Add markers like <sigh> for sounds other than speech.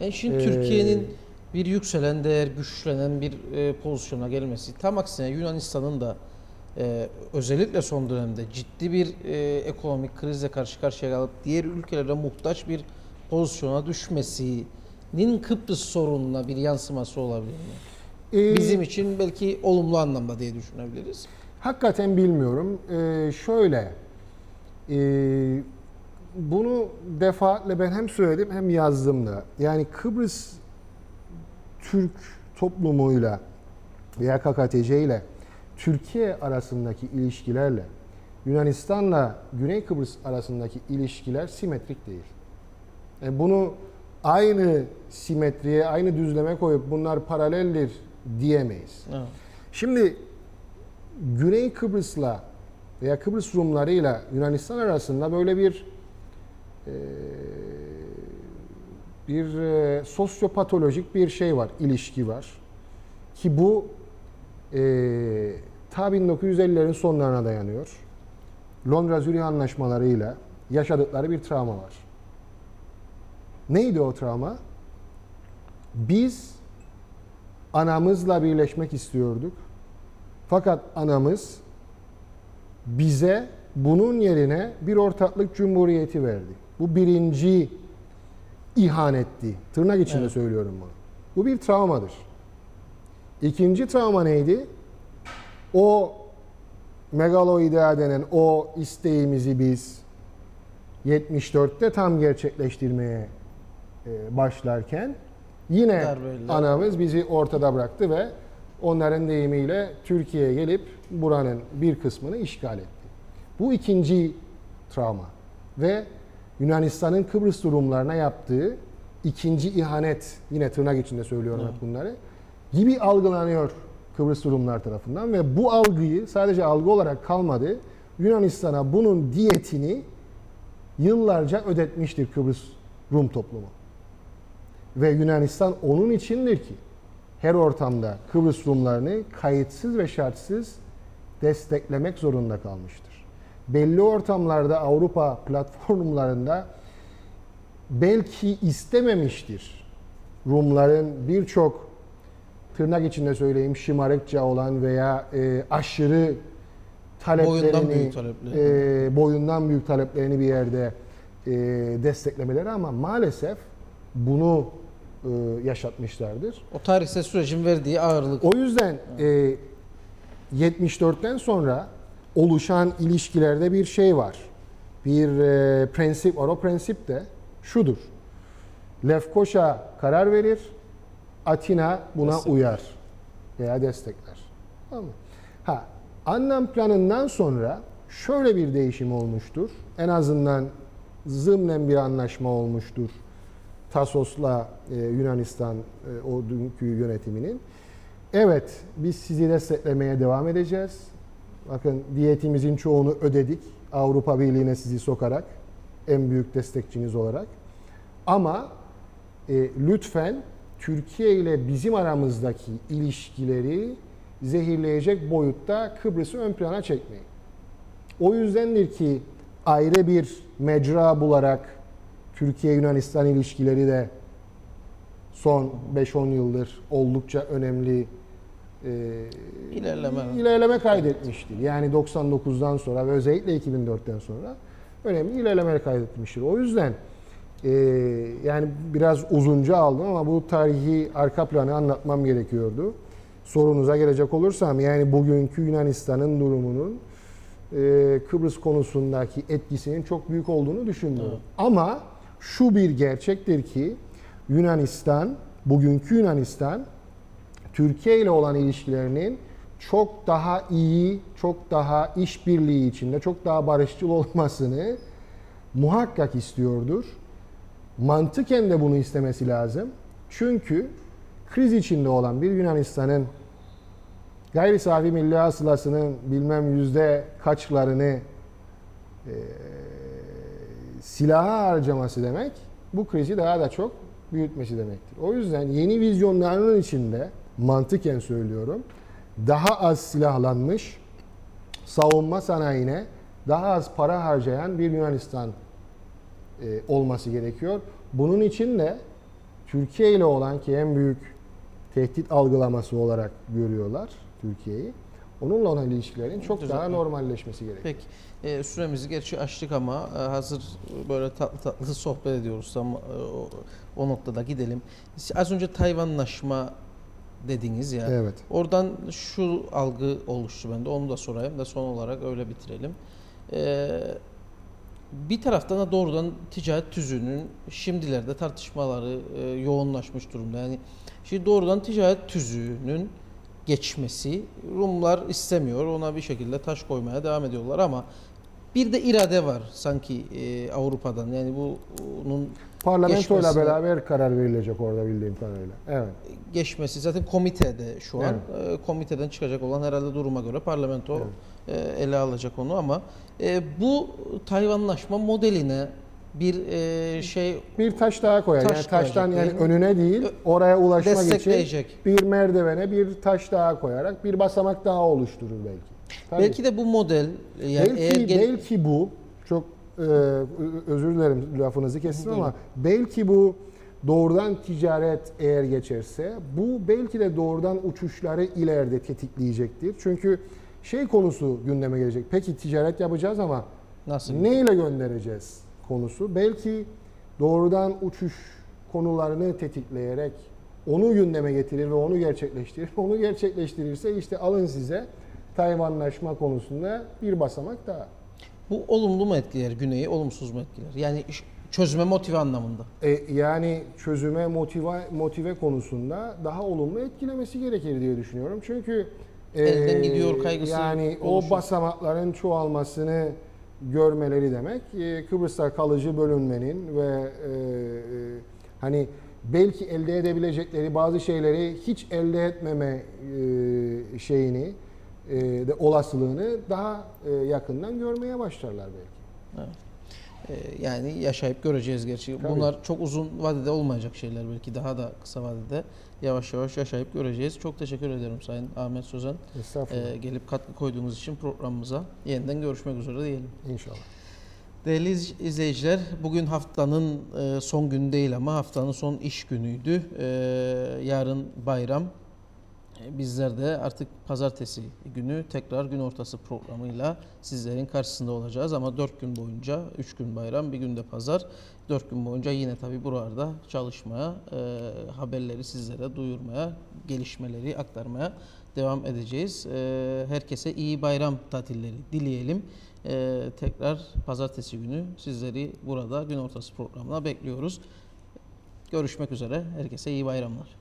Yani şimdi Ee, Türkiye'nin bir yükselen değer, güçlenen bir e, pozisyona gelmesi, tam aksine Yunanistan'ın da e, özellikle son dönemde ciddi bir e, ekonomik krizle karşı karşıya kalıp diğer ülkelere muhtaç bir pozisyona düşmesinin Kıbrıs sorununa bir yansıması olabilir mi? Ee, Bizim için belki olumlu anlamda diye düşünebiliriz. Hakikaten bilmiyorum. Ee, şöyle, e, bunu defaatle ben hem söyledim hem yazdım da. Yani Kıbrıs Türk toplumuyla veya KKTC ile Türkiye arasındaki ilişkilerle Yunanistan'la Güney Kıbrıs arasındaki ilişkiler simetrik değil. E bunu aynı simetriye, aynı düzleme koyup bunlar paraleldir diyemeyiz. Evet. Şimdi Güney Kıbrıs'la veya Kıbrıs Rumlarıyla Yunanistan arasında böyle bir bir e, sosyopatolojik bir şey var, ilişki var. Ki bu e, ta 1950'lerin sonlarına dayanıyor. Londra-Zürih anlaşmalarıyla yaşadıkları bir travma var. Neydi o travma? Biz anamızla birleşmek istiyorduk. Fakat anamız bize bunun yerine bir ortaklık cumhuriyeti verdi. Bu birinci ihanetti. Tırnak içinde Evet. söylüyorum bunu. Bu bir travmadır. İkinci travma neydi? O megaloidea denen o isteğimizi biz 74'te tam gerçekleştirmeye e, başlarken yine Darbeyle. anamız bizi ortada bıraktı ve onların deyimiyle Türkiye'ye gelip buranın bir kısmını işgal etti. Bu ikinci travma ve Yunanistan'ın Kıbrıs Rumlarına yaptığı ikinci ihanet yine tırnak içinde söylüyorum hep bunları gibi algılanıyor Kıbrıs Rumlar tarafından ve bu algıyı sadece algı olarak kalmadı Yunanistan'a bunun diyetini yıllarca ödetmiştir Kıbrıs Rum toplumu. Ve Yunanistan onun içindir ki her ortamda Kıbrıs Rumlarını kayıtsız ve şartsız desteklemek zorunda kalmıştır. Belli ortamlarda Avrupa platformlarında belki istememiştir. Rumların birçok tırnak içinde söyleyeyim şımarıkça olan veya e, aşırı taleplerini Boyundan büyük talepleri. e, boyundan büyük taleplerini bir yerde e, desteklemeleri ama maalesef bunu e, yaşatmışlardır. O tarihsel sürecin verdiği ağırlık. O yüzden e, 74'ten sonra oluşan ilişkilerde bir şey var. Bir e, prensip var. O prensip de şudur. Lefkoşa karar verir, Atina buna Destek. uyar veya destekler. Tamam mı? Ha, Anlam planından sonra şöyle bir değişim olmuştur. En azından zımnen bir anlaşma olmuştur. Tasos'la e, Yunanistan e, o dünkü yönetiminin. Evet, biz sizi desteklemeye devam edeceğiz. Bakın diyetimizin çoğunu ödedik. Avrupa Birliği'ne sizi sokarak en büyük destekçiniz olarak. Ama e, lütfen Türkiye ile bizim aramızdaki ilişkileri zehirleyecek boyutta Kıbrıs'ı ön plana çekmeyin. O yüzdendir ki ayrı bir mecra bularak Türkiye-Yunanistan ilişkileri de son 5-10 yıldır oldukça önemli e, İlerleme. ilerleme kaydetmiştir. Yani 99'dan sonra ve özellikle 2004'ten sonra önemli ilerlemeler kaydetmiştir. O yüzden e, yani biraz uzunca aldım ama bu tarihi arka planı anlatmam gerekiyordu. Sorunuza gelecek olursam yani bugünkü Yunanistan'ın durumunun e, Kıbrıs konusundaki etkisinin çok büyük olduğunu düşünmüyorum. Ama şu bir gerçektir ki Yunanistan, bugünkü Yunanistan Türkiye ile olan ilişkilerinin çok daha iyi, çok daha işbirliği içinde, çok daha barışçıl olmasını muhakkak istiyordur. Mantıken de bunu istemesi lazım. Çünkü kriz içinde olan bir Yunanistan'ın gayri safi milli hasılasının bilmem yüzde kaçlarını e, silaha harcaması demek bu krizi daha da çok büyütmesi demektir. O yüzden yeni vizyonlarının içinde mantıken söylüyorum daha az silahlanmış savunma sanayine daha az para harcayan bir Yunanistan e, olması gerekiyor. Bunun için de Türkiye ile olan ki en büyük tehdit algılaması olarak görüyorlar Türkiye'yi. Onunla olan ilişkilerin çok daha Düzeltme. normalleşmesi gerekiyor. Peki e, süremizi gerçi açtık ama e, hazır böyle tatlı tatlı sohbet ediyoruz ama e, o, o noktada gidelim. Az önce Tayvanlaşma dediniz ya. Evet. Oradan şu algı oluştu bende. Onu da sorayım da son olarak öyle bitirelim. Ee, bir taraftan da doğrudan ticaret tüzüğünün şimdilerde tartışmaları e, yoğunlaşmış durumda. Yani şimdi doğrudan ticaret tüzüğünün geçmesi Rumlar istemiyor. Ona bir şekilde taş koymaya devam ediyorlar ama bir de irade var sanki e, Avrupa'dan. Yani bunun Parlamentoyla beraber karar verilecek orada bildiğim kadarıyla. Evet. geçmesi zaten komitede şu an. E, komiteden çıkacak olan herhalde duruma göre parlamento e, ele alacak onu ama e, bu Tayvanlaşma modeline bir e, şey Bir taş daha koyar. Taş yani taştan yani önüne değil, oraya ulaşmak için bir merdivene bir taş daha koyarak bir basamak daha oluşturur belki. Tabii. Belki de bu model e, yani belki, eğer gel- belki bu çok e, özür dilerim lafınızı kestim ama belki bu doğrudan ticaret eğer geçerse bu belki de doğrudan uçuşları ileride tetikleyecektir. Çünkü şey konusu gündeme gelecek. Peki ticaret yapacağız ama nasıl? neyle göndereceğiz konusu. Belki doğrudan uçuş konularını tetikleyerek onu gündeme getirir ve onu gerçekleştirir. <laughs> Onu gerçekleştirirse işte alın size Tayvanlaşma konusunda bir basamak daha. Bu olumlu mu etkiler Güney'i, olumsuz mu etkiler? Yani çözüme motive anlamında. E, yani çözüme motive motive konusunda daha olumlu etkilemesi gerekir diye düşünüyorum. Çünkü e, Elden gidiyor kaygısı yani oluşur. o basamakların çoğalmasını görmeleri demek e, Kıbrıs'ta kalıcı bölünmenin ve e, e, hani belki elde edebilecekleri bazı şeyleri hiç elde etmeme e, şeyini de olasılığını daha e, yakından görmeye başlarlar belki. Ee, yani yaşayıp göreceğiz gerçi. Tabii. Bunlar çok uzun vadede olmayacak şeyler belki daha da kısa vadede yavaş yavaş yaşayıp göreceğiz. Çok teşekkür ederim Sayın Ahmet Sözen. Ee, gelip katkı koyduğunuz için programımıza yeniden görüşmek üzere diyelim. İnşallah. Değerli iz- izleyiciler, bugün haftanın e, son günü değil ama haftanın son iş günüydü. E, Yarın bayram. Bizler de artık pazartesi günü tekrar gün ortası programıyla sizlerin karşısında olacağız. Ama 4 gün boyunca, 3 gün bayram, bir gün de pazar. 4 gün boyunca yine tabii burada çalışmaya, e, haberleri sizlere duyurmaya, gelişmeleri aktarmaya devam edeceğiz. E, herkese iyi bayram tatilleri dileyelim. E, tekrar pazartesi günü sizleri burada gün ortası programına bekliyoruz. Görüşmek üzere. Herkese iyi bayramlar.